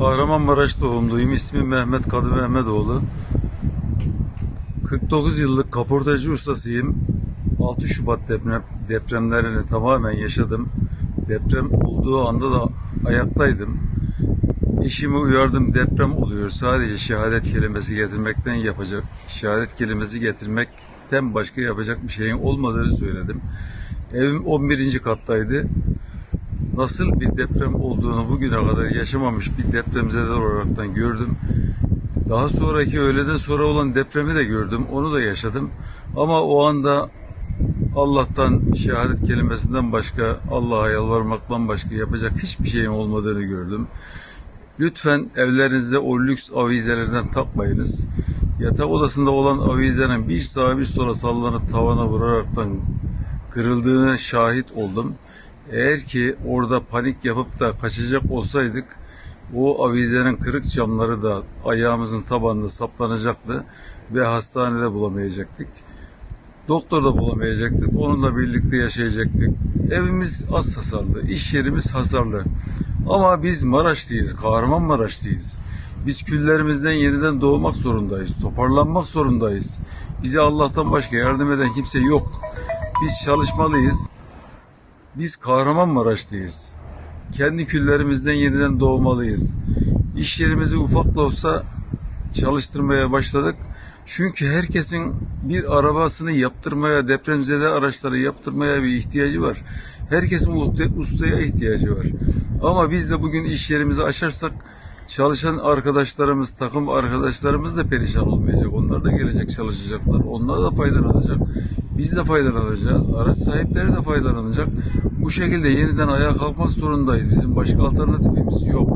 Kahramanmaraş doğumluyum. İsmim Mehmet Kadı Mehmetoğlu. 49 yıllık kaportacı ustasıyım. 6 Şubat deprem, depremlerini tamamen yaşadım. Deprem olduğu anda da ayaktaydım. Eşimi uyardım deprem oluyor. Sadece şehadet kelimesi getirmekten yapacak, şehadet kelimesi getirmekten başka yapacak bir şeyin olmadığını söyledim. Evim 11. kattaydı. Nasıl bir deprem olduğunu bugüne kadar yaşamamış bir depremzede olaraktan gördüm. Daha sonraki öğleden sonra olan depremi de gördüm. Onu da yaşadım. Ama o anda Allah'tan şehadet kelimesinden başka, Allah'a yalvarmaktan başka yapacak hiçbir şeyin olmadığını gördüm. Lütfen evlerinizde o lüks avizelerden takmayınız. Yatak odasında olan avizenin bir sağa bir sola sallanıp tavana vuraraktan kırıldığına şahit oldum. Eğer ki orada panik yapıp da kaçacak olsaydık o avizenin kırık camları da ayağımızın tabanına saplanacaktı ve hastanede bulamayacaktık. Doktor da bulamayacaktık. Onunla birlikte yaşayacaktık. Evimiz az hasarlı, iş yerimiz hasarlı. Ama biz Maraşlıyız, Kahramanmaraşlıyız. Biz küllerimizden yeniden doğmak zorundayız, toparlanmak zorundayız. Bize Allah'tan başka yardım eden kimse yok. Biz çalışmalıyız. Biz Kahramanmaraşlıyız. Kendi küllerimizden yeniden doğmalıyız. İş yerimizi ufak da olsa çalıştırmaya başladık. Çünkü herkesin bir arabasını yaptırmaya, depremzede araçları yaptırmaya bir ihtiyacı var. Herkesin usta- ustaya ihtiyacı var. Ama biz de bugün iş yerimizi açarsak çalışan arkadaşlarımız, takım arkadaşlarımız da perişan olmayacak. Onlar da gelecek çalışacaklar. Onlar da faydalanacak. Biz de faydalanacağız. Araç sahipleri de faydalanacak. Bu şekilde yeniden ayağa kalkmak zorundayız. Bizim başka alternatifimiz yok.